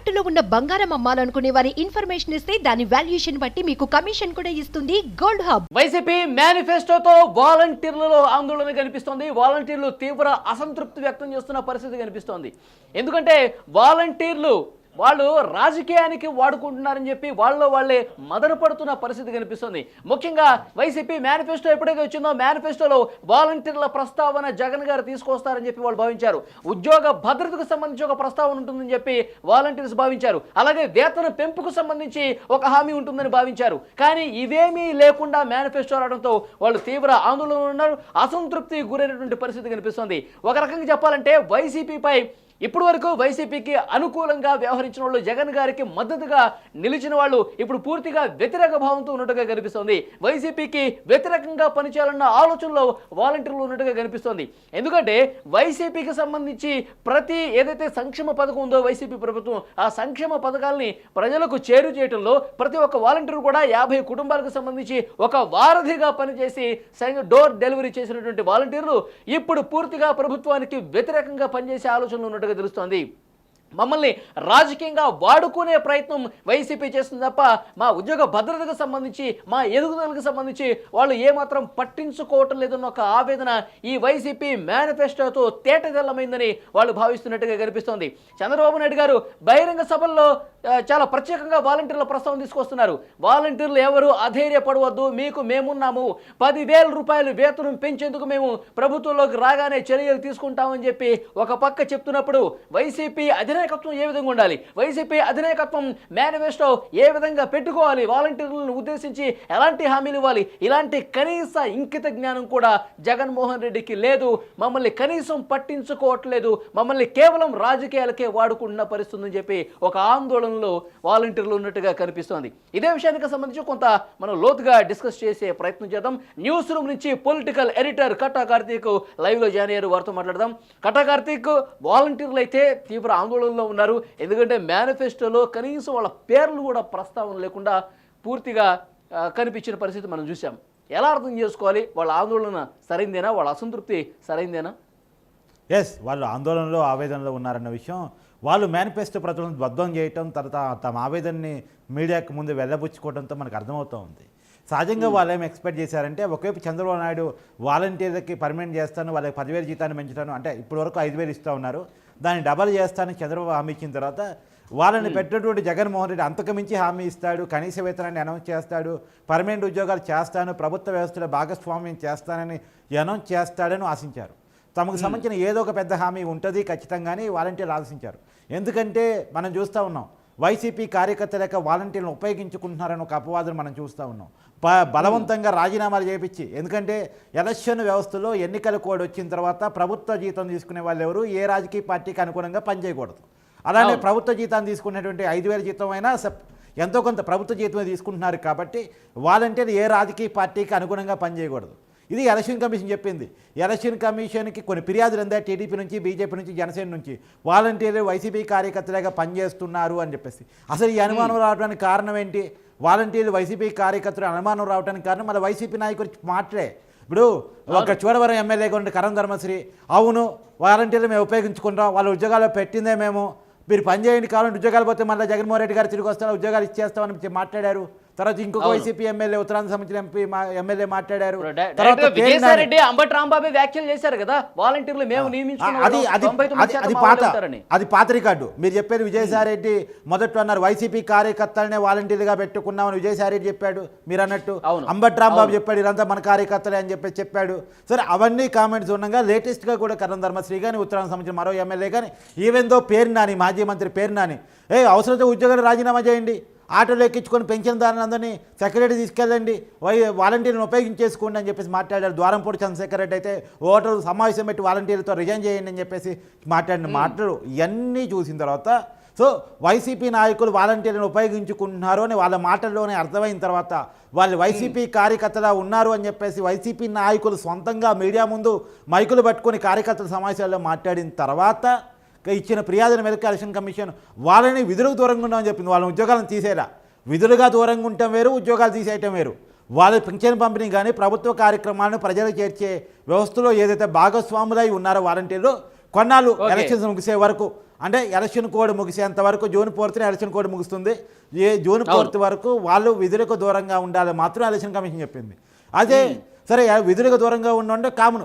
తాకట్టులో ఉన్న బంగారం అమ్మాలనుకునే వారి ఇన్ఫర్మేషన్ ఇస్తే దాని వాల్యుయేషన్ బట్టి మీకు కమిషన్ కూడా ఇస్తుంది. Gold hub. వైసీపీ మేనిఫెస్టోతో వాలంటీర్లలో ఆందోళన కనిపిస్తోంది. వాలంటీర్లు తీవ్ర అసంతృప్తి వ్యక్తం చేస్తున్న పరిస్థితి కనిపిస్తోంది. ఎందుకంటే వాలంటీర్లు వాళ్ళు రాజకీయానికి వాడుకుంటున్నారని చెప్పి వాళ్ళలో వాళ్ళే మదన పడుతున్న పరిస్థితి కనిపిస్తుంది. ముఖ్యంగా వైసీపీ మేనిఫెస్టో ఎప్పుడైతే వచ్చిందో మేనిఫెస్టోలో వాలంటీర్ల ప్రస్తావన జగన్ గారు తీసుకొస్తారని చెప్పి వాళ్ళు భావించారు. ఉద్యోగ భద్రతకు సంబంధించి ఒక ప్రస్తావన ఉంటుందని చెప్పి వాలంటీర్స్ భావించారు. అలాగే వేతన పెంపుకు సంబంధించి ఒక హామీ ఉంటుందని భావించారు. కానీ ఇవేమీ లేకుండా మేనిఫెస్టో రావడంతో వాళ్ళు తీవ్ర ఆందోళన ఉన్నారు. అసంతృప్తి గురైనటువంటి పరిస్థితి కనిపిస్తుంది. ఒక రకంగా చెప్పాలంటే వైసీపీపై ఇప్పటి వరకు వైసీపీకి అనుకూలంగా వ్యవహరించిన వాళ్ళు జగన్ గారికి మద్దతుగా నిలిచిన వాళ్ళు ఇప్పుడు పూర్తిగా వ్యతిరేక భావంతో ఉన్నట్టుగా కనిపిస్తోంది. వైసీపీకి వ్యతిరేకంగా పనిచేయాలన్న ఆలోచనలో వాలంటీర్లు ఉన్నట్టుగా కనిపిస్తోంది. ఎందుకంటే వైసీపీకి సంబంధించి ప్రతి ఏదైతే సంక్షేమ పథకం ఉందో వైసీపీ ప్రభుత్వం ఆ సంక్షేమ పథకాలని ప్రజలకు చేరు చేయడంలో ప్రతి ఒక్క వాలంటీర్ కూడా యాభై కుటుంబాలకు సంబంధించి ఒక వారధిగా పనిచేసి సైన్ డోర్ డెలివరీ చేసినటువంటి వాలంటీర్లు ఇప్పుడు పూర్తిగా ప్రభుత్వానికి వ్యతిరేకంగా పనిచేసే ఆలోచనలు ఉన్నట్టుగా తెలుస్తోంది. మమ్మల్ని రాజకీయంగా వాడుకునే ప్రయత్నం వైసీపీ చేస్తుంది తప్ప మా ఉద్యోగ భద్రతకు సంబంధించి మా ఎదుగుదలకు సంబంధించి వాళ్ళు ఏమాత్రం పట్టించుకోవటం లేదన్న ఒక ఆవేదన ఈ వైసీపీ మేనిఫెస్టోతో తేటతెల్లమైందని వాళ్ళు భావిస్తున్నట్టుగా కనిపిస్తోంది. చంద్రబాబు నాయుడు గారు బహిరంగ సభల్లో చాలా ప్రత్యేకంగా వాలంటీర్ల ప్రస్తావన తీసుకొస్తున్నారు. వాలంటీర్లు ఎవరు అధైర్యపడవద్దు మీకు మేమున్నాము. పదివేల రూపాయలు వేతనం పెంచేందుకు మేము ప్రభుత్వంలోకి రాగానే చర్యలు తీసుకుంటామని చెప్పి ఒక పక్క చెప్తున్నప్పుడు వైసీపీ అధినాయకత్వం ఏ విధంగా ఉండాలి? వైసీపీ అధినాయకత్వం మేనిఫెస్టో ఏ విధంగా పెట్టుకోవాలి? వాలంటీర్లను ఉద్దేశించి ఎలాంటి హామీలు ఇవ్వాలి? ఇలాంటి కనీస ఇంకిత జ్ఞానం కూడా జగన్మోహన్ రెడ్డికి లేదు. మమ్మల్ని కనీసం పట్టించుకోవట్లేదు. మమ్మల్ని కేవలం రాజకీయాలకే వాడుకుంటున్న పరిస్థితి అని చెప్పి ఒక ఆందోళనలో వాలంటీర్లు ఉన్నట్టుగా కనిపిస్తోంది. ఇదే విషయానికి సంబంధించి కొంత మనం లోతుగా డిస్కస్ చేసే ప్రయత్నం చేద్దాం. న్యూస్ రూమ్ నుంచి పొలిటికల్ ఎడిటర్ కట్టా కార్తీక్ లైవ్లో జాయిన్ అయ్యారు. వారితో మాట్లాడదాం. కట్టా కార్తీక్ వాలంటీర్లు అయితే తీవ్ర ఆందోళన ఆందోళనలో ఉన్నారు. ఎందుకంటే మేనిఫెస్టోలో కనీసం వాళ్ళ పేర్లు కూడా ప్రస్తావన లేకుండా పూర్తిగా కనిపించిన పరిస్థితి మనం చూసాం ఎలా అర్థం చేసుకోవాలి? వాళ్ళ ఆందోళన సరైందేనా? వాళ్ళ అసంతృప్తి సరైందేనా? ఎస్ వాళ్ళు ఆందోళనలో ఆవేదనలో ఉన్నారన్న విషయం. వాళ్ళు మేనిఫెస్టో ప్రజలను ధ్వంసం చేయటం తర్వాత తమ ఆవేదనని మీడియాకు ముందు వెళ్ళబుచ్చుకోవడంతో మనకు అర్థమవుతూ ఉంది. సహజంగా వాళ్ళు ఏం ఎక్స్పెక్ట్ చేశారంటే ఒకవైపు చంద్రబాబు నాయుడు వాలంటీర్లకి పర్మనెంట్ చేస్తాను వాళ్ళకి పదివేలు జీతాన్ని పెంచుతాను అంటే ఇప్పటి వరకు ఐదు వేలు ఇస్తూ ఉన్నారు. దాన్ని డబల్ చేస్తానని చంద్రబాబు హామీ ఇచ్చిన తర్వాత వాళ్ళని పెట్టినటువంటి జగన్మోహన్ రెడ్డి అంతకుమించి హామీ ఇస్తాడు కనీస వేతనాన్ని అనౌన్స్ చేస్తాడు పర్మనెంట్ ఉద్యోగాలు చేస్తాను ప్రభుత్వ వ్యవస్థలో భాగస్వామ్యం చేస్తానని అనౌన్స్ చేస్తాడని ఆశించారు. తమకు సంబంధించిన ఏదో ఒక పెద్ద హామీ ఉంటుంది ఖచ్చితంగానే వాలంటీర్లు ఆలోచించారు ఎందుకంటే మనం చూస్తూ ఉన్నాం వైసీపీ కార్యకర్తల యొక్క వాలంటీర్లను ఉపయోగించుకుంటున్నారని ఒక అపవాదం మనం చూస్తూ ఉన్నాం. బ- బలవంతంగా రాజీనామాలు చేపించి ఎందుకంటే ఎలక్షన్ వ్యవస్థలో ఎన్నికల కోడ్ వచ్చిన తర్వాత ప్రభుత్వ జీతం తీసుకునే వాళ్ళు ఎవరు? ఏ రాజకీయ పార్టీకి అనుగుణంగా పనిచేయకూడదు అలానే. ప్రభుత్వ జీతాన్ని తీసుకునేటువంటి ఐదు వేల జీతం అయినా ఎంతో కొంత ప్రభుత్వ జీతమే తీసుకుంటున్నారు కాబట్టి వాలంటీర్ ఏ రాజకీయ పార్టీకి అనుగుణంగా పనిచేయకూడదు ఇది ఎలక్షన్ కమిషన్ చెప్పింది. ఎలక్షన్ కమిషన్కి కొన్ని ఫిర్యాదులు అందా టీడీపీ నుంచి బీజేపీ నుంచి జనసేన నుంచి. వాలంటీర్లు వైసీపీ కార్యకర్తలుగా పనిచేస్తున్నారు అని చెప్పేసి. అసలు ఈ అనుమానం రావడానికి కారణం ఏంటి? వాలంటీర్లు వైసీపీ కార్యకర్తలు అనుమానం రావడానికి కారణం? మన వైసీపీ నాయకులు మాటలే. ఇప్పుడు ఒక చూడవరం ఎమ్మెల్యేగా ఉండే కరం ధర్మశ్రీ. అవును వాలంటీర్లు మేము ఉపయోగించుకుంటాం. వాళ్ళ ఉద్యోగాల్లో పెట్టిందే మేము. మీరు పని చేయండి కావాలంటే ఉద్యోగాలు పోతే మళ్ళీ జగన్మోహన్ రెడ్డి గారు తిరిగి వస్తారు ఉద్యోగాలు ఇచ్చేస్తామని చెప్పి మాట్లాడారు. తర్వాత ఇంకొక. వైసీపీ ఎమ్మెల్యే ఉత్తరాంధ్ర సంబంధించిన ఎంపీ ఎమ్మెల్యే మాట్లాడారు విజయసాయిరెడ్డి అంబటి రాంబాబే వ్యాఖ్యలు చేశారు కదా వాలంటీర్లు మేము అది పాత. అది పాత రికార్డు మీరు చెప్పేది విజయసాయిరెడ్డి మొదట్లో అన్నారు వైసీపీ కార్యకర్తలనే వాలంటీర్లుగా పెట్టుకున్నామని విజయసాయిరెడ్డి చెప్పాడు మీరు అన్నట్టు. అంబట్ రాంబాబు. చెప్పాడు ఇదంతా మన కార్యకర్తలే అని చెప్పి చెప్పాడు సరే అవన్నీ కామెంట్స్ ఉండగా లేటెస్ట్గా కూడా కరణ్ ధర్మశ్రీ కానీ ఉత్తరాంధ్ర సంబంధించిన మరో ఎమ్మెల్యే కానీ ఈవెన్ దో పేరు నాని మాజీ మంత్రి పేరు నాని ఏ అవసరమైతే ఉద్యోగాలు రాజీనామా చేయండి ఆటోలో ఎక్కించుకొని పెన్షన్దారులందరినీ సెక్రటరీ తీసుకెళ్ళండి వై వాలంటీర్లను ఉపయోగించేసుకోండి అని చెప్పేసి మాట్లాడారు. ద్వారంపూడి చంద్రశేఖర్ రెడ్డి అయితే ఓటర్ సమావేశం పెట్టి వాలంటీర్లతో రిజైన్ చేయండి అని చెప్పేసి మాట్లాడిన మాటలు ఇవన్నీ చూసిన తర్వాత సో వైసీపీ నాయకులు వాలంటీర్లను ఉపయోగించుకుంటున్నారు అని వాళ్ళ మాటల్లోనే అర్థమైన తర్వాత వాళ్ళు వైసీపీ కార్యకర్తలా ఉన్నారు అని చెప్పేసి వైసీపీ నాయకులు సొంతంగా మీడియా ముందు మైకులు పట్టుకొని కార్యకర్తల సమావేశాల్లో మాట్లాడిన తర్వాత ఇచ్చిన ఫిర్యాదుల మేరకు ఎలక్షన్ కమిషన్ వాళ్ళని విధులకు దూరంగా ఉండమని చెప్పింది. వాళ్ళ ఉద్యోగాలను తీసేలా. విధులుగా దూరంగా ఉండటం వేరు ఉద్యోగాలు తీసేయటం వేరు. వాళ్ళ పింఛన్ పంపిణీ కానీ ప్రభుత్వ కార్యక్రమాలను ప్రజలకు చేర్చే వ్యవస్థలో ఏదైతే భాగస్వాములై ఉన్నారో వాలంటీర్లు కొన్నాళ్ళు. ఎలక్షన్స్ ముగిసే వరకు అంటే ఎలక్షన్ కోడ్ ముగిసేంత వరకు జూన్ ఫోర్త్న ఎలక్షన్ కోడ్ ముగుస్తుంది. ఏ జూన్ ఫోర్త్ వరకు వాళ్ళు విధులకు దూరంగా ఉండాలి మాత్రం ఎలక్షన్ కమిషన్ చెప్పింది. అదే సరే విధులకు దూరంగా ఉండంటే కామన్.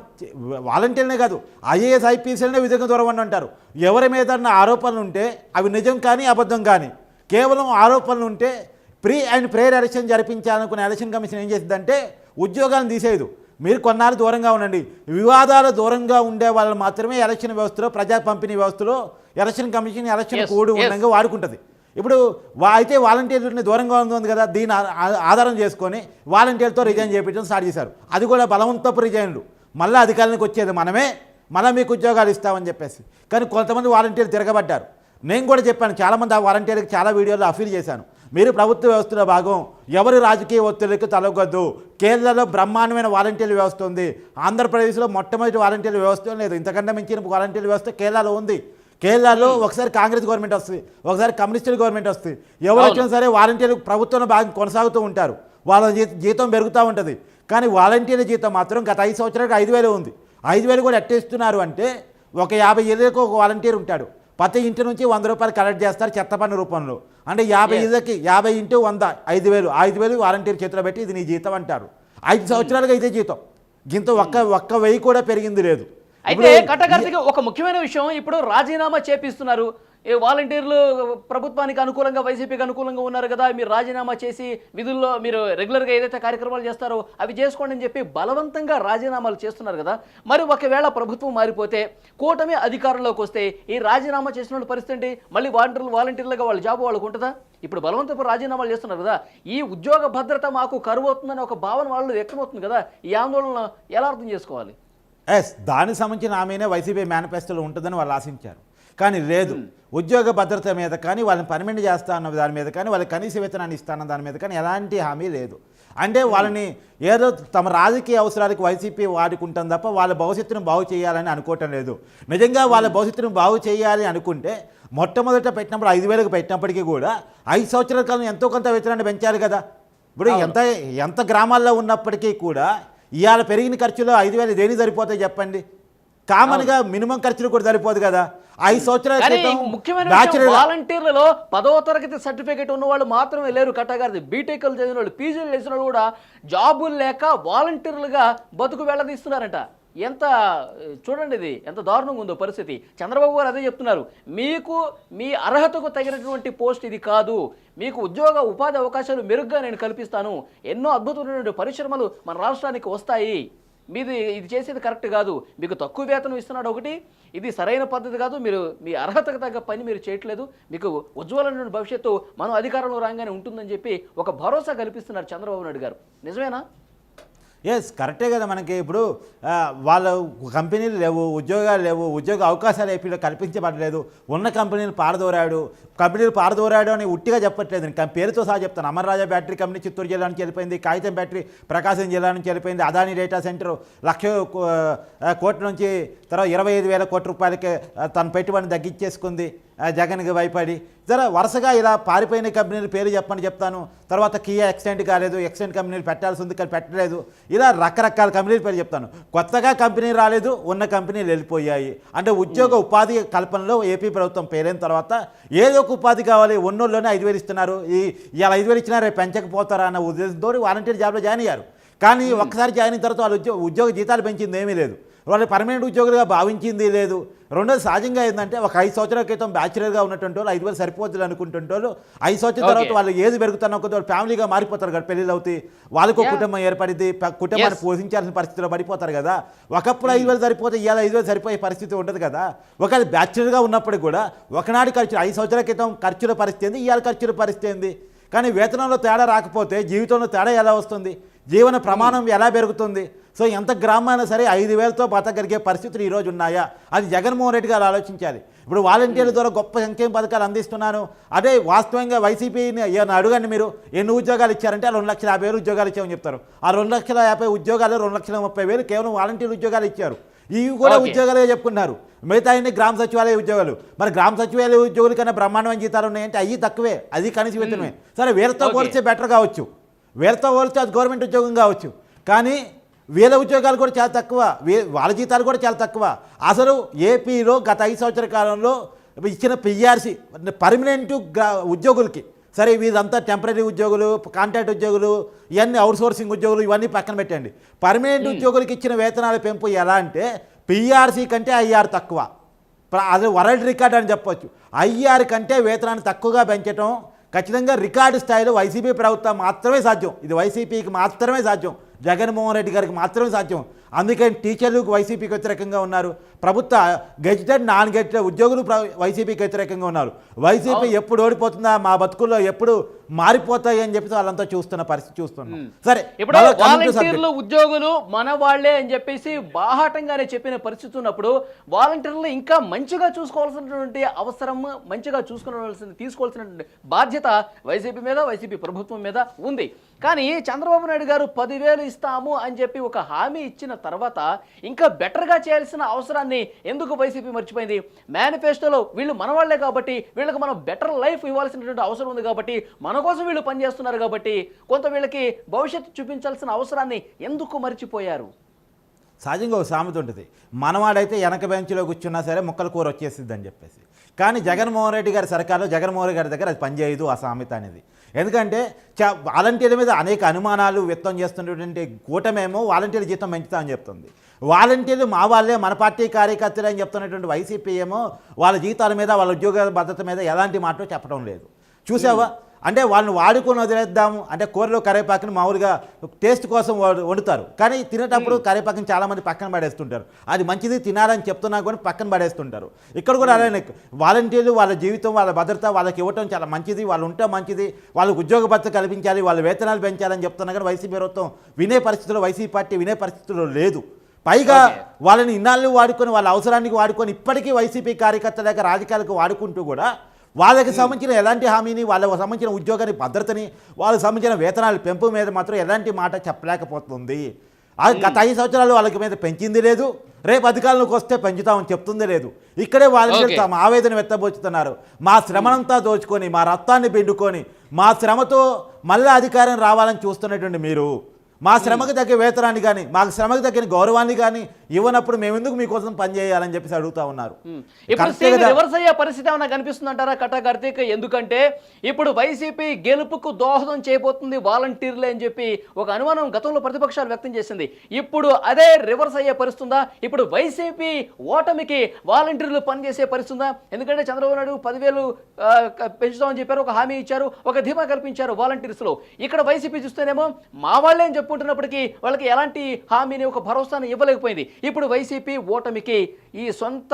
వాలంటీర్నే కాదు ఐఏఎస్ ఐపీఎస్ఎల్నే విధులకు దూరం ఉండి అంటారు. ఎవరి మీద ఆరోపణలు ఉంటే అవి నిజం కానీ అబద్ధం కానీ కేవలం ఆరోపణలు ఉంటే ప్రీ అండ్ ప్రేయర్ ఎలక్షన్ జరిపించాలనుకునే ఎలక్షన్ కమిషన్ ఏం చేసిందంటే ఉద్యోగాలను తీసేయదు. మీరు కొన్నాళ్ళు దూరంగా ఉండండి. వివాదాలు దూరంగా ఉండే వాళ్ళు మాత్రమే ఎలక్షన్ వ్యవస్థలో ప్రజా పంపిణీ వ్యవస్థలో ఎలక్షన్ కమిషన్ ఎలక్షన్ కోడ్. ఉండగా వాడుకుంటుంది. ఇప్పుడు వా- అయితే వాలంటీర్ని దూరంగా ఉంది కదా దీన్ని ఆధారం చేసుకొని వాలంటీర్తో రిజైన్ చేయించడం స్టార్ట్ చేశారు. అది కూడా బలవంతపు రిజైన్లు మళ్ళీ అధికారానికి వచ్చేది మనమే మళ్ళీ మీకు ఉద్యోగాలు ఇస్తామని చెప్పేసి. కానీ కొంతమంది వాలంటీర్లు తిరగబడ్డారు. నేను కూడా చెప్పాను చాలామంది ఆ వాలంటీర్కి చాలా వీడియోలు అఫీల్ చేశాను. మీరు ప్రభుత్వ వ్యవస్థలో భాగం ఎవరి రాజకీయ ఒత్తిడికి తలగొద్దు కేరళలో బ్రహ్మాండమైన వాలంటీర్ వ్యవస్థ ఉంది. ఆంధ్రప్రదేశ్లో మొట్టమొదటి వాలంటీర్ వ్యవస్థ లేదు. ఇంతకంటే మించిన వాలంటీర్ వ్యవస్థ కేరళలో ఉంది. కేరళలో ఒకసారి కాంగ్రెస్ గవర్నమెంట్ వస్తుంది ఒకసారి కమ్యూనిస్టుల గవర్నమెంట్ వస్తుంది. ఎవరు. వచ్చినా సరే వాలంటీర్లు ప్రభుత్వంలో బాగా కొనసాగుతూ ఉంటారు. వాళ్ళ జీతం పెరుగుతూ ఉంటుంది. కానీ వాలంటీర్ల జీతం మాత్రం గత ఐదు సంవత్సరాలకు ఐదు వేలు ఉంది. ఐదు వేలు కూడా ఎట్టేస్తున్నారు అంటే ఒక యాభై ఏళ్ళకి ఒక వాలంటీర్ ఉంటాడు. ప్రతి ఇంటి నుంచి వంద రూపాయలు కలెక్ట్ చేస్తారు చెత్త పన్ను రూపంలో. అంటే యాభై. ఇళ్ళకి యాభై ఇంటూ వంద ఐదు వేలు ఐదు వేలు వాలంటీర్ చేతిలో పెట్టి ఇది నీ జీతం అంటారు. ఐదు సంవత్సరాలుగా ఇదే జీతం. గింత ఒక్క ఒక్క వెయ్యి కూడా పెరిగింది లేదు. అయితే కట్టకర్తికి ఒక ముఖ్యమైన విషయం ఇప్పుడు రాజీనామా చేపిస్తున్నారు. వాలంటీర్లు ప్రభుత్వానికి అనుకూలంగా వైసీపీకి అనుకూలంగా ఉన్నారు కదా మీరు రాజీనామా చేసి విధుల్లో మీరు రెగ్యులర్గా ఏదైతే కార్యక్రమాలు చేస్తారో అవి చేసుకోండి అని చెప్పి బలవంతంగా రాజీనామాలు చేస్తున్నారు కదా. మరి ఒకవేళ ప్రభుత్వం మారిపోతే కూటమి అధికారంలోకి వస్తే ఈ రాజీనామా చేసిన పరిస్థితి ఏంటి? మళ్ళీ వాలంటీర్లు వాలంటీర్లుగా వాళ్ళ జాబ్ వాళ్ళకు ఉంటుందా? ఇప్పుడు బలవంతపు రాజీనామాలు చేస్తున్నారు కదా. ఈ ఉద్యోగ భద్రత మాకు కరువు అవుతుందని ఒక భావన వాళ్ళు వ్యక్తమవుతుంది కదా. ఈ ఆందోళన ఎలా అర్థం చేసుకోవాలి? ఎస్ దానికి సంబంధించిన ఆమెనే వైసీపీ మేనిఫెస్టోలో ఉంటుందని వాళ్ళు ఆశించారు. కానీ లేదు. ఉద్యోగ భద్రత మీద కానీ వాళ్ళని పర్మనెంట్ చేస్తా అన్న దాని మీద కానీ వాళ్ళకి కనీస వేతనాన్ని ఇస్తాన్న దాని మీద కానీ ఎలాంటి హామీ లేదు. అంటే వాళ్ళని ఏదో తమ రాజకీయ అవసరాలకు వైసీపీ వాడుకుంటాం తప్ప వాళ్ళ భవిష్యత్తును బాగు చేయాలని అనుకోవటం లేదు. నిజంగా వాళ్ళ భవిష్యత్తును బాగు చేయాలి అనుకుంటే మొట్టమొదట పెట్టినప్పుడు ఐదు వేలకు పెట్టినప్పటికీ కూడా ఐదు సంవత్సరాల కాలం ఎంతో కొంత వేతనాన్ని పెంచాలి కదా. ఇప్పుడు ఎంత ఎంత గ్రామాల్లో ఉన్నప్పటికీ కూడా ఇవాళ పెరిగిన ఖర్చులో ఐదు వేలు దేనికి సరిపోతాయి చెప్పండి? కామన్గా మినిమం ఖర్చులు కూడా సరిపోదు కదా. ఐదు సంవత్సరాల ముఖ్యమైన వాలంటీర్లలో పదవ తరగతి సర్టిఫికేట్ ఉన్న వాళ్ళు మాత్రమే లేరు కట్టగారిది బీటెక్లు చదివిన వాళ్ళు పీజీలు చేసిన వాళ్ళు కూడా జాబులు లేక వాలంటీర్లుగా బతుకు వెళ్ళదీస్తున్నారంట. ఎంత చూడండి ఇది ఎంత దారుణంగా ఉందో పరిస్థితి. చంద్రబాబు గారు అదే చెప్తున్నారు. మీకు మీ అర్హతకు తగినటువంటి పోస్ట్ ఇది కాదు. మీకు ఉద్యోగ ఉపాధి అవకాశాలు మెరుగ్గా నేను కల్పిస్తాను. ఎన్నో అద్భుతమైనటువంటి పరిశ్రమలు మన రాష్ట్రానికి వస్తాయి. మీది ఇది చేసేది కరెక్ట్ కాదు. మీకు తక్కువ వేతనం ఇస్తున్నాడు ఒకటి. ఇది సరైన పద్ధతి కాదు. మీరు మీ అర్హతకు తగ్గ పని మీరు చేయట్లేదు. మీకు ఉజ్వలమైన భవిష్యత్తు మనం అధికారంలో రాగానే ఉంటుందని చెప్పి ఒక భరోసా కల్పిస్తున్నారు చంద్రబాబు నాయుడు గారు. నిజమేనా? ఎస్ కరెక్టే కదా మనకి. ఇప్పుడు వాళ్ళ కంపెనీలు లేవు ఉద్యోగాలు లేవు ఉద్యోగ అవకాశాలు ఏపీలో కల్పించబడలేదు ఉన్న కంపెనీలు పారదోరాడు కంపెనీలు పారదోరాడు అని ఉట్టిగా చెప్పట్లేదు. నేను పేరుతో సహా చెప్తాను. అమర్రాజా బ్యాటరీ కంపెనీ చిత్తూరు జిల్లా నుంచి వెళ్ళిపోయింది కాగితం బ్యాటరీ ప్రకాశం జిల్లా నుంచి వెళ్ళిపోయింది అదాని డేటా సెంటర్ లక్ష కో- కోట్ల నుంచి తర్వాత ఇరవై ఐదు వేల కోట్ల రూపాయలకి తన పెట్టుబడిని తగ్గించేసుకుంది. జగన్కి భయపడి జర వరుసగా ఇలా పారిపోయిన కంపెనీల పేరు చెప్పని చెప్తాను. తర్వాత కియా ఎక్స్టెంట్ కాలేదు ఎక్స్టెంట్ కంపెనీలు పెట్టాల్సి ఉంది కానీ పెట్టలేదు. ఇలా రకరకాల కంపెనీల పేరు చెప్తాను. కొత్తగా కంపెనీ రాలేదు ఉన్న కంపెనీలు వెళ్ళిపోయాయి. అంటే ఉద్యోగ ఉపాధి కల్పనలో ఏపీ ప్రభుత్వం పేరైన తర్వాత ఏదో ఒక ఉపాధి కావాలి ఉన్నోళ్ళలోనే ఐదు వేలు ఇస్తున్నారు. ఈ ఇవాళ ఐదు వేలు ఇచ్చినా రేపు పెంచకపోతారా అన్న ఉద్దేశంతో వాలంటీర్ జాబ్లో జాయిన్ అయ్యారు. కానీ ఒక్కసారి జాయిన్ అయిన తర్వాత వాళ్ళు ఉద్యోగ ఉద్యోగ జీతాలు పెంచింది ఏమీ లేదు. వాళ్ళు పర్మనెంట్ ఉద్యోగులుగా భావించింది లేదు. రెండోది సహజంగా ఏంటంటే ఒక ఐదు సంవత్సరాల క్రితం బ్యాచులర్గా ఉన్నటువంటి వాళ్ళు ఐదు వేలు సరిపోతుంది అనుకుంటుంటే వాళ్ళు ఐదు సంవత్సరాల తర్వాత. వాళ్ళు ఏది పెరుగుతున్న కొద్ది వాళ్ళు ఫ్యామిలీగా మారిపోతారు కదా పెళ్ళిళ్ళు అవుతాయి వాళ్ళకు. కుటుంబం ఏర్పడింది కుటుంబాన్ని. పోషించాల్సిన పరిస్థితిలో పడిపోతారు కదా. ఒకప్పుడు ఐదు వేలు సరిపోతే ఇవాళ ఐదు వేలు సరిపోయే పరిస్థితి ఉండదు కదా. ఒకవేళ బ్యాచులర్గా ఉన్నప్పుడు కూడా ఒకనాడు ఖర్చు ఐదు సంవత్సరాల క్రితం ఖర్చుల పరిస్థితి ఏంది ఇవాళ ఖర్చుల పరిస్థితి ఏంది? కానీ వేతనంలో తేడా రాకపోతే జీవితంలో తేడా ఎలా వస్తుంది? జీవన ప్రమాణం ఎలా పెరుగుతుంది? సో ఎంత గ్రామైనా సరే ఐదు వేలతో బతకగలిగే పరిస్థితులు ఈరోజు ఉన్నాయా? అది జగన్మోహన్ రెడ్డి గారు ఆలోచించాలి. ఇప్పుడు వాలంటీర్ల ద్వారా గొప్ప సంక్షేమ పథకాలు అందిస్తున్నాను అదే వాస్తవంగా వైసీపీని అడగండి మీరు? ఎన్ని ఉద్యోగాలు ఇచ్చారంటే ఆ రెండు లక్షల యాభై వేలు ఉద్యోగాలు ఇచ్చామని చెప్తారు. ఆ రెండు లక్షల యాభై ఉద్యోగాలు రెండు లక్షల ముప్పై వేలు కేవలం వాలంటీర్ ఉద్యోగాలు ఇచ్చారు. ఇవి కూడా. ఉద్యోగాలే చెప్పుకున్నారు. మిగతా అన్ని గ్రామ సచివాలయ ఉద్యోగాలు. మరి గ్రామ సచివాలయ ఉద్యోగుల కన్నా బ్రహ్మాండమైన జీతాలు ఉన్నాయంటే అవి తక్కువే. అది కనీస వేతనమే సరే వీళ్ళతో. పోలిస్తే బెటర్ కావచ్చు. వీళ్ళతో పోలిస్తే అది గవర్నమెంట్ ఉద్యోగం కావచ్చు. కానీ వీళ్ళ ఉద్యోగాలు కూడా చాలా తక్కువ వీ- వాళ్ళ జీతాలు కూడా చాలా తక్కువ. అసలు ఏపీలో గత ఐదు సంవత్సరాల కాలంలో ఇచ్చిన పిఆర్సీ పర్మనెంట్ ఉద్యోగులకి. సరే వీరంతా టెంపరీ ఉద్యోగులు కాంట్రాక్ట్ ఉద్యోగులు ఇవన్నీ అవుట్సోర్సింగ్ ఉద్యోగులు ఇవన్నీ పక్కన పెట్టండి. పర్మనెంట్ ఉద్యోగులకి ఇచ్చిన వేతనాల పెంపు ఎలా అంటే పిఆర్సీ కంటే ఐఆర్ తక్కువ. అది వరల్డ్ రికార్డ్ అని చెప్పొచ్చు. ఐఆర్ కంటే వేతనాన్ని తక్కువగా పెంచడం ఖచ్చితంగా రికార్డు స్థాయిలో వైసీపీ ప్రభుత్వం మాత్రమే సాధ్యం. ఇది వైసీపీకి మాత్రమే సాధ్యం. జగన్మోహన్ రెడ్డి గారికి మాత్రమే సాధ్యం. అందుకని టీచర్లు వైసీపీకి వ్యతిరేకంగా ఉన్నారు. ప్రభుత్వ గెజిటెడ్ నాన్ గెజిటెడ్ ఉద్యోగులు ప్ర- వైసీపీకి వ్యతిరేకంగా ఉన్నారు. వైసీపీ ఎప్పుడు ఓడిపోతుందా? మా బతుకుల్లో ఎప్పుడు మారిపోతాయి అని చెప్పి వాళ్ళంతా చూస్తున్న పరిస్థితి చూస్తున్నాం. సరే ఇప్పుడు. వాలంటీర్లు ఉద్యోగులు మన వాళ్ళే అని చెప్పేసి బాహాటంగానే చెప్పిన పరిస్థితి ఉన్నప్పుడు వాలంటీర్లు ఇంకా మంచిగా చూసుకోవాల్సినటువంటి అవసరం మంచిగా చూసుకోవాల్సిన తీసుకోవాల్సినటువంటి బాధ్యత వైసీపీ మీద వైసీపీ ప్రభుత్వం మీద ఉంది. కానీ చంద్రబాబు నాయుడు గారు పదివేలు ఇస్తాము అని చెప్పి ఒక హామీ ఇచ్చిన తర్వాత ఇంకా బెటర్గా చేయాల్సిన అవసరాన్ని ఎందుకు వైసీపీ మర్చిపోయింది? మేనిఫెస్టోలో వీళ్ళు మన వాళ్ళే కాబట్టి వీళ్ళకి మనం బెటర్ లైఫ్ ఇవ్వాల్సినటువంటి అవసరం ఉంది కాబట్టి మన కోసం వీళ్ళు పనిచేస్తున్నారు కాబట్టి కొంత వీళ్ళకి భవిష్యత్తు చూపించాల్సిన అవసరాన్ని ఎందుకు మర్చిపోయారు? సహజంగా ఒక సామెత ఉంటుంది. మనవాడైతే వెనక బెంచ్లో కూర్చున్నా సరే ముక్కల కూర వచ్చేసింది అని చెప్పేసి. కానీ జగన్మోహన్ రెడ్డి గారి సర్కార్లో జగన్మోహన్ రెడ్డి గారి దగ్గర అది పనిచేయదు ఆ సామెత అనేది. ఎందుకంటే చ వాలంటీర్ల మీద అనేక అనుమానాలు వ్యక్తం చేస్తున్నటువంటి కూటమేమో వాలంటీర్ల జీతం పెంచుతామని చెప్తుంది. వాలంటీర్లు మా వాళ్ళే మన పార్టీ కార్యకర్తలు అని చెప్తున్నటువంటి వైసీపీ ఏమో వాళ్ళ జీతాల మీద వాళ్ళ ఉద్యోగ భద్రత మీద ఎలాంటి మాటలు చెప్పడం లేదు. చూసావా? అంటే వాళ్ళని వాడుకొని వదిలేద్దాము. అంటే కూరలో కరివేపాకుని మామూలుగా టేస్ట్ కోసం వాడు- వండుతారు. కానీ తినేటప్పుడు కరివేపాకుని చాలామంది పక్కన పడేస్తుంటారు. అది మంచిది తినాలని చెప్తున్నా కూడా పక్కన పడేస్తుంటారు. ఇక్కడ కూడా అలానే వాలంటీర్లు వాళ్ళ జీవితం వాళ్ళ భద్రత వాళ్ళకి ఇవ్వటం చాలా మంచిది. వాళ్ళు ఉంటే మంచిది. వాళ్ళకి ఉద్యోగ భద్రత కల్పించాలి. వాళ్ళ వేతనాలు పెంచాలని చెప్తున్నా కానీ వైసీపీ ప్రభుత్వం వినే పరిస్థితుల్లో వైసీపీ పార్టీ వినే పరిస్థితుల్లో లేదు. పైగా వాళ్ళని ఇన్నాళ్ళు వాడుకొని వాళ్ళ అవసరానికి వాడుకొని ఇప్పటికీ వైసీపీ కార్యకర్తలేక రాజకీయాలకు వాడుకుంటూ కూడా వాళ్ళకి సంబంధించిన ఎలాంటి హామీని వాళ్ళకి సంబంధించిన ఉద్యోగాన్ని భద్రతని వాళ్ళకి సంబంధించిన వేతనాల పెంపు మీద మాత్రం ఎలాంటి మాట చెప్పలేకపోతుంది. గత ఐదు సంవత్సరాలు వాళ్ళకి మీద పెంచింది లేదు. రేపు అధికారంలోకి వస్తే పెంచుతామని చెప్తుంది లేదు. ఇక్కడే వాళ్ళని Okay. తమ ఆవేదన వ్యక్తపరుచుతున్నారు. మా శ్రమనంతా దోచుకొని మా రక్తాన్ని పిండుకొని మా శ్రమతో మళ్ళీ అధికారం రావాలని చూస్తున్నటువంటి మీరు. మా శ్రమకు తగ్గ వేతనాన్ని కానీ మాకు శ్రమకు తగ్గిన గౌరవాన్ని కానీ ఇవ్వనప్పుడు మేము ఎందుకు మీకోసం పనిచేయాలని చెప్పేసి అడుగుతా ఉన్నారు. ఇప్పుడు? రివర్స్ అయ్యే పరిస్థితి ఏమైనా కనిపిస్తుందంటారా కట్ట కార్తీక్? ఎందుకంటే ఇప్పుడు వైసీపీ గెలుపుకు దోహదం చేయబోతుంది వాలంటీర్లే అని చెప్పి ఒక అనుమానం గతంలో ప్రతిపక్షాలు వ్యక్తం చేసింది. ఇప్పుడు అదే రివర్స్ అయ్యే పరిస్థితుందా? ఇప్పుడు వైసీపీ ఓటమికి వాలంటీర్లు పనిచేసే పరిస్థితుందా? ఎందుకంటే చంద్రబాబు నాయుడు పదివేలు పెంచుతామని చెప్పారు ఒక హామీ ఇచ్చారు ఒక ధీమా కల్పించారు వాలంటీర్స్లో ఇక్కడ వైసీపీ చూస్తేనేమో మా వాళ్ళే అని చెప్పుకుంటున్నప్పటికీ వాళ్ళకి ఎలాంటి హామీని ఒక భరోసాని ఇవ్వలేకపోయింది. ఇప్పుడు వైసీపీ ఓటమికి ఈ సొంత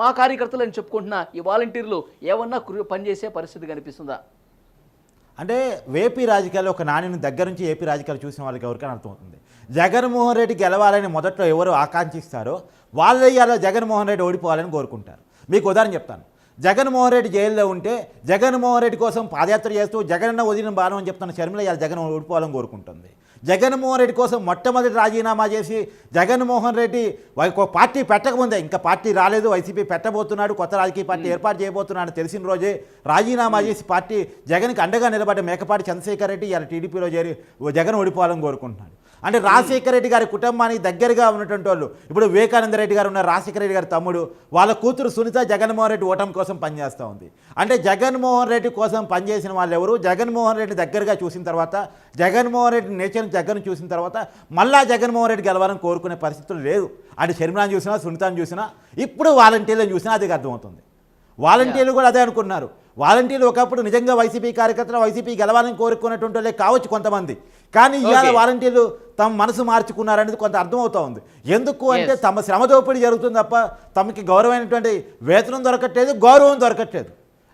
మా కార్యకర్తలు అని చెప్పుకుంటున్న ఈ వాలంటీర్లు ఏమన్నా పనిచేసే పరిస్థితి కనిపిస్తుందా? అంటే ఏపీ రాజకీయాల్లో ఒక నాణ్యని దగ్గర నుంచి ఏపీ రాజకీయాలు చూసిన వాళ్ళకి ఎవరికైనా అర్థమవుతుంది. జగన్మోహన్ రెడ్డి గెలవాలని మొదట్లో ఎవరు ఆకాంక్షిస్తారో వాళ్ళే ఇలా జగన్మోహన్ రెడ్డి ఓడిపోవాలని కోరుకుంటారు. మీకు ఉదాహరణ చెప్తాను. జగన్మోహన్ రెడ్డి జైల్లో ఉంటే జగన్మోహన్ రెడ్డి కోసం పాదయాత్ర చేస్తూ జగనన్న వదిలిన బాణం అని చెప్తున్న షర్మిల ఇలా జగన్ ఓడిపోవాలని కోరుకుంటుంది. జగన్మోహన్ రెడ్డి కోసం మొట్టమొదటి రాజీనామా చేసి జగన్మోహన్ రెడ్డి పార్టీ పెట్టకముందే ఇంకా పార్టీ రాలేదు వైసీపీ పెట్టబోతున్నాడు కొత్త రాజకీయ పార్టీ ఏర్పాటు చేయబోతున్నాడు తెలిసిన రోజే రాజీనామా చేసి పార్టీ జగన్కి అండగా నిలబడ్డ మేకపాటి చంద్రశేఖర్ రెడ్డి ఇలా టీడీపీలో చేరి జగన్ ఓడిపోవాలని కోరుకుంటున్నాడు. అంటే రాజశేఖర రెడ్డి గారి కుటుంబానికి దగ్గరగా ఉన్నటువంటి వాళ్ళు. ఇప్పుడు వివేకానంద రెడ్డి గారు ఉన్న రాజశేఖర రెడ్డి గారి తమ్ముడు వాళ్ళ కూతురు సునీత జగన్మోహన్ రెడ్డి ఓటమి కోసం పనిచేస్తూ ఉంది. అంటే జగన్మోహన్ రెడ్డి కోసం పనిచేసిన వాళ్ళు ఎవరు? జగన్మోహన్ రెడ్డి దగ్గరగా చూసిన తర్వాత జగన్మోహన్ రెడ్డి నేచర్ జగన్ చూసిన తర్వాత మళ్ళా జగన్మోహన్ రెడ్డి గెలవాలని కోరుకునే పరిస్థితులు లేదు అంటే షర్మిలాని చూసినా సునీతని చూసినా ఇప్పుడు వాలంటీర్లను చూసినా అది అర్థమవుతుంది. వాలంటీర్లు కూడా అదే అనుకున్నారు వాలంటీర్లు ఒకప్పుడు నిజంగా వైసీపీ కార్యకర్తలు వైసీపీ గెలవాలని కోరుకున్నటువంటి వాళ్ళే కావచ్చు కొంతమంది. కానీ ఇవాళ. వాలంటీర్లు తమ మనసు మార్చుకున్నారనేది కొంత అర్థమవుతా ఉంది. ఎందుకు అంటే. తమ శ్రమ దోపిడీ జరుగుతుంది తప్ప తమకి గౌరవమైనటువంటి వేతనం దొరకట్లేదు గౌరవం దొరకట్లేదు.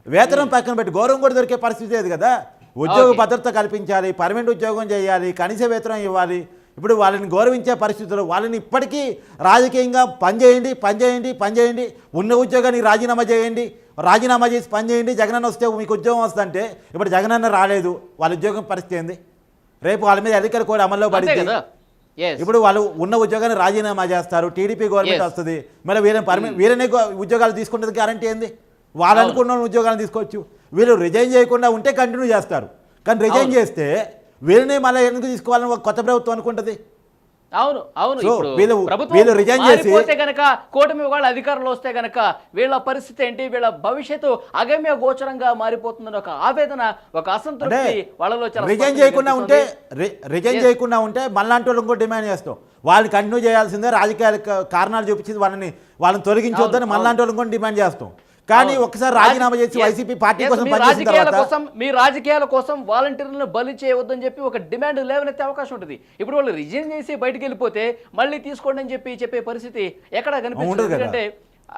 వేతనం పక్కన పెట్టి గౌరవం కూడా దొరికే పరిస్థితి లేదు కదా. ఉద్యోగ. భద్రత కల్పించాలి పర్మనెంట్ ఉద్యోగం చేయాలి కనీస వేతనం ఇవ్వాలి. ఇప్పుడు వాళ్ళని గౌరవించే పరిస్థితులు వాళ్ళని ఇప్పటికీ రాజకీయంగా పనిచేయండి పనిచేయండి పనిచేయండి. ఉన్న ఉద్యోగానికి రాజీనామా చేయండి రాజీనామా చేసి పనిచేయండి. జగనన్న వస్తే మీకు ఉద్యోగం వస్తుందంటే ఇప్పుడు జగనన్న రాలేదు వాళ్ళ ఉద్యోగం పరిస్థితి ఏంది? రేపు వాళ్ళ మీద ఎన్నికలు కూడా అమల్లో పడింది. ఇప్పుడు వాళ్ళు ఉన్న ఉద్యోగాన్ని రాజీనామా చేస్తారు టీడీపీ గవర్నమెంట్. వస్తుంది. మళ్ళీ వీళ్ళని పర్మనెంట్ వీళ్ళనే గో- ఉద్యోగాలు తీసుకుంటుంది గ్యారంటీ ఏంది? వాళ్ళు అనుకున్న ఉద్యోగాలు తీసుకోవచ్చు. వీళ్ళు రిజైన్ చేయకుండా ఉంటే కంటిన్యూ చేస్తారు. కానీ రిజైన్. చేస్తే వీళ్ళని మళ్ళీ ఎందుకు తీసుకోవాలని ఒక కొత్త ప్రభుత్వం అనుకుంటుంది? అవును అవును. వీళ్ళు- వీళ్ళు resign చేసి- గనక కూటమి వాళ్ళ అధికారంలో వస్తే గనక వీళ్ళ పరిస్థితి ఏంటి? వీళ్ళ భవిష్యత్తు అగమ్య గోచరంగా మారిపోతుందని ఒక ఆవేదన ఒక అసంతృప్తి వాళ్ళలో రిజైన్ చేయకుండా ఉంటే రిజైన్ చేయకుండా ఉంటే మళ్ళాంటి వాళ్ళు ఇంకో డిమాండ్ చేస్తాం. వాళ్ళని కంటిన్యూ చేయాల్సిందే రాజకీయాల కారణాలు చూపించి వాళ్ళని వాళ్ళని తొలగించొద్దని మళ్ళాంటి వాళ్ళు ఇంకొని డిమాండ్ చేస్తాం. కానీ. ఒకసారి రాజీనామా చేసి వైసీపీ పార్టీ కోసం రాజకీయాల కోసం మీ రాజకీయాల కోసం వాలంటీర్లను బలి చేయవద్దని చెప్పి ఒక డిమాండ్ లేవనెత్తే అవకాశం ఉంటుంది. ఇప్పుడు వాళ్ళు రిజైన్ చేసి బయటికి వెళ్ళిపోతే మళ్ళీ తీసుకోండి అని చెప్పి చెప్పే పరిస్థితి ఎక్కడ కనిపిస్తుంది. ఎందుకంటే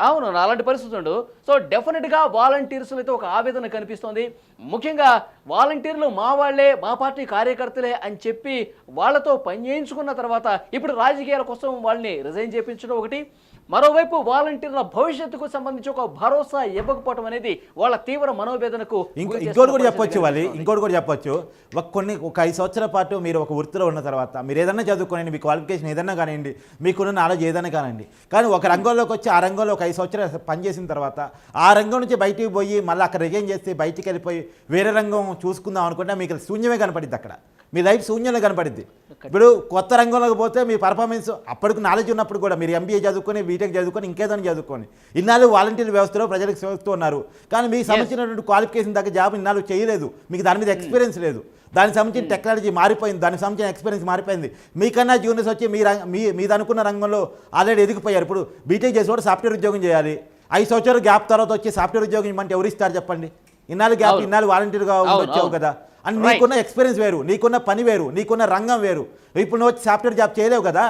అవును అలాంటి పరిస్థితి ఉండు. సో డెఫినెట్గా వాలంటీర్స్ అయితే ఒక ఆవేదన కనిపిస్తోంది. ముఖ్యంగా వాలంటీర్లు మా వాళ్ళే మా పార్టీ కార్యకర్తలే అని చెప్పి వాళ్ళతో పని చేయించుకున్న తర్వాత ఇప్పుడు రాజకీయాల కోసం వాళ్ళని రిజైన్ చేయించడం ఒకటి. మరోవైపు వాలంటీర్ల భవిష్యత్తుకు సంబంధించి ఒక భరోసా ఇవ్వకపోవడం అనేది వాళ్ళ తీవ్ర మనోవేదనకు ఇంకో ఇంకోటి కూడా చెప్పొచ్చు వాళ్ళు. ఇంకోటి కూడా చెప్పొచ్చు. ఒక కొన్ని ఒక ఐదు సంవత్సరాల పాటు మీరు ఒక వృత్తిలో ఉన్న తర్వాత మీరు ఏదైనా చదువుకోనండి మీ క్వాలిఫికేషన్ ఏదైనా కానివ్వండి మీకున్న నాలెడ్జ్ ఏదైనా కానివ్వండి. కానీ ఒక రంగంలోకి వచ్చి ఆ రంగంలో ఒక ఐదు సంవత్సరాలు పనిచేసిన తర్వాత ఆ రంగం నుంచి బయటికి పోయి మళ్ళీ అక్కడ రిజైన్ చేసి బయటికి వెళ్ళిపోయి వేరే రంగం చూసుకుందాం అనుకుంటే మీకు శూన్యమే కనపడిద్ది అక్కడ. మీ లైఫ్ శూన్యంగా కనపడిద్ది. ఇప్పుడు కొత్త రంగంలోకి పోతే మీ పర్ఫార్మెన్స్ అప్పటికి నాలెడ్జ్ ఉన్నప్పుడు కూడా మీరు ఎంబీఏ చదువుకొని బీటెక్ చదువుకొని ఇంకేదైనా చదువుకొని ఇన్నాళ్ళు వాలంటీర్ వ్యవస్థలో ప్రజలకు సేవస్తూ ఉన్నారు. కానీ మీకు సంబంధించినటువంటి క్వాలిఫికేషన్ దగ్గర జాబ్ ఇన్నాళ్ళు చేయలేదు. మీకు దాని మీద ఎక్స్పీరియన్స్ లేదు. దానికి సంబంధించిన టెక్నాలజీ మారిపోయింది. దానికి సంబంధించిన ఎక్స్పీరియన్స్ మారిపోయింది. మీకన్నా జూనియర్స్ వచ్చి మీ రంగ మీ మీద అనుకున్న రంగంలో ఆల్రెడీ ఎదిగిపోయారు. ఇప్పుడు బీటెక్ చేసేవాడు సాఫ్ట్వేర్ ఉద్యోగం చేయాలి. ఐదు సంవత్సరాలు గ్యాప్ తర్వాత వచ్చి సాఫ్ట్వేర్ ఉద్యోగం ఇవ్వమంటే ఎవరు ఇస్తారు చెప్పండి? ఇన్నాళ్ళు గ్యాప్. ఇన్నాళ్ళు వాలంటీర్గా వచ్చావు. కదా. Right. నీకున్న ఎక్స్పీరియన్స్ వేరు నీకున్న పని వేరు నీకున్న రంగం వేరు ఇప్పుడు నువ్వు వచ్చి సాఫ్ట్వేర్ జాబ్ చేయలేవు కదా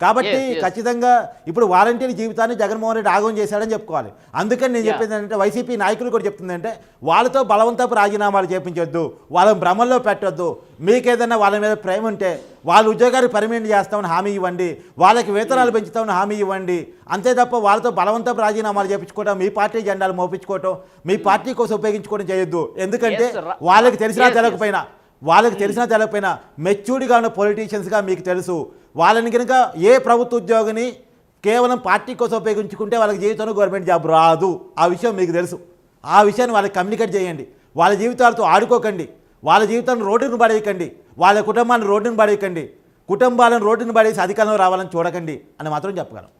కాబట్టి. ఖచ్చితంగా ఇప్పుడు వాలంటీర్ జీవితాన్ని జగన్మోహన్ రెడ్డి ఆగం చేశాడని చెప్పుకోవాలి. అందుకని నేను. చెప్పేది ఏంటంటే వైసీపీ నాయకులు కూడా చెప్తుందంటే వాళ్ళతో బలవంతపు రాజీనామాలు చేపించొద్దు వాళ్ళని భ్రమంలో పెట్టొద్దు. మీకేదన్నా వాళ్ళ మీద ప్రేమ ఉంటే వాళ్ళ ఉద్యోగాలు పర్మనెంట్ చేస్తామని హామీ ఇవ్వండి వాళ్ళకి వేతనాలు పెంచుతామని హామీ ఇవ్వండి. అంతే తప్ప వాళ్ళతో బలవంతపు రాజీనామాలు చేపించుకోవడం మీ పార్టీ జెండాలు మోపించుకోవటం మీ పార్టీ కోసం ఉపయోగించుకోవడం చేయొద్దు. ఎందుకంటే వాళ్ళకి తెలిసినా. తెలకపోయినా వాళ్ళకి తెలిసినా తెలకపోయినా మెచ్యూర్డ్గా ఉన్న పొలిటీషియన్స్గా మీకు తెలుసు. వాళ్ళని కనుక ఏ ప్రభుత్వ ఉద్యోగిని కేవలం పార్టీ కోసం ఉపయోగించుకుంటే వాళ్ళకి జీవితంలో గవర్నమెంట్ జాబ్ రాదు. ఆ విషయం మీకు తెలుసు. ఆ విషయాన్ని వాళ్ళకి కమ్యూనికేట్ చేయండి. వాళ్ళ జీవితాలతో ఆడుకోకండి. వాళ్ళ జీవితాన్ని రోడ్డును పడేయకండి. వాళ్ళ కుటుంబాన్ని రోడ్డును పడేయకండి. కుటుంబాలను రోడ్డును పడేసి అధికారంలో రావాలని చూడకండి అని మాత్రం చెప్పగలం.